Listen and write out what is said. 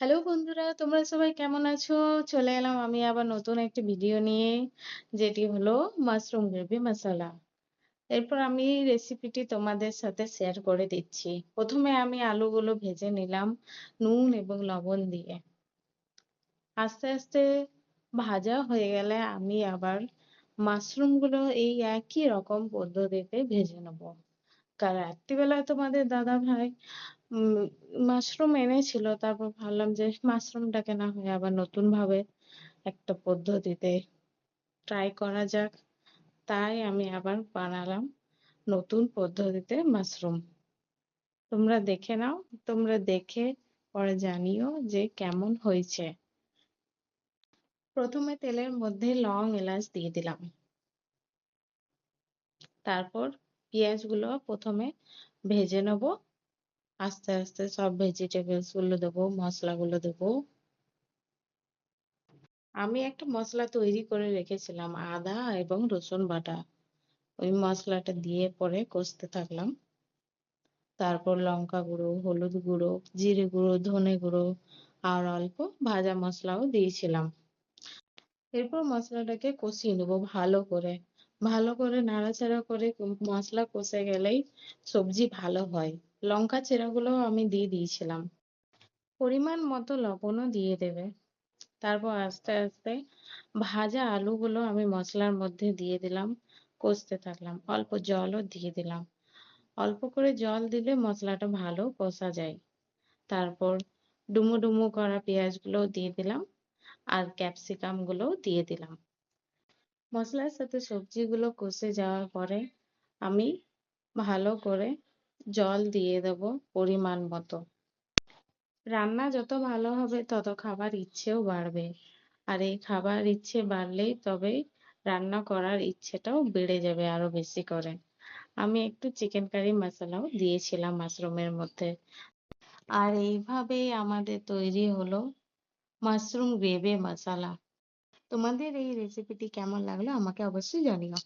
Hello বন্ধুরা, তোমরা সবাই কেমন আছো? চলে এলাম আমি আবার নতুন একটি ভিডিও নিয়ে, যেটি হলো মাশরুম গ্রেভি মশালা। এরপর আমি রেসিপিটি তোমাদের সাথে শেয়ার করে দিচ্ছি। প্রথমে আমি আলুগুলো ভেজে নিলাম নুন এবং লবণ দিয়ে। আস্তে আস্তে ভাজা হয়ে গেলে আমি আবার মাশরুমগুলো এই একই রকম পদ্ধতিতে ভেজে নেব। কাল রাত্রিবেলায় তোমাদের দাদাভাই উম মাশরুম এনেছিল। তারপর ভাবলাম যে মাশরুমটাকে না হয় আবার নতুনভাবে একটা পদ্ধতিতে ট্রাই করা যাক। তাই আমি আবার বানালাম নতুন পদ্ধতিতে মাশরুম। তোমরা দেখে নাও। তোমরা দেখে পরে জানিও যে কেমন হয়েছে। প্রথমে তেলের মধ্যে লং, এলাচ দিয়ে দিলাম। তারপর পেঁয়াজগুলো প্রথমে ভেজে নেব। আস্তে আস্তে সব ভেজিটেবলসগুলো দেবো, মশলাগুলো দেবো। আমি একটা মশলা তৈরি করে রেখেছিলাম আদা এবং রসুন বাটা। ওই মশলাটা দিয়ে পরে কষতে থাকলাম। তারপর লঙ্কা গুঁড়ো, হলুদ গুঁড়ো, জিরে গুঁড়ো, ধনে গুঁড়ো আর অল্প ভাজা মশলাও দিয়েছিলাম। এরপর মশলাটাকে কষিয়ে নেব ভালো করে। ভালো করে নাড়াচাড়া করে মশলা কষে গেলেই সবজি ভালো হয়। লঙ্কা চেরাগুলোও আমি দিয়ে দিয়েছিলাম। পরিমাণ মতো লবণও দিয়ে দেবে। তারপর আস্তে আস্তে ভাজা আলুগুলো আমি মশলার মধ্যে দিয়ে দিলাম। কষতে থাকলাম। অল্প জলও দিয়ে দিলাম। অল্প করে জল দিলে মশলাটা ভালো কষা যায়। তারপর ডুমো ডুমো করা পেঁয়াজগুলোও দিয়ে দিলাম। আর ক্যাপসিকাম গুলোও দিয়ে দিলাম। মশলার সাথে সবজিগুলো কষে যাওয়ার পরে আমি ভালো করে জল দিয়ে দেবো পরিমাণ মতো। রান্না যত ভালো হবে তত খাবার ইচ্ছেও বাড়বে। আর এই খাবার ইচ্ছে বাড়লেই তবেই রান্না করার ইচ্ছেটাও বেড়ে যাবে আরও বেশি করে। আমি একটু চিকেন কারি মশলাও দিয়েছিলাম মাশরুমের মধ্যে। আর এইভাবেই আমাদের তৈরি হলো মাশরুম গ্রেভি মশালা। তোমাদের এই রেসিপিটি কেমন লাগল আমাকে অবশ্যই জানিও।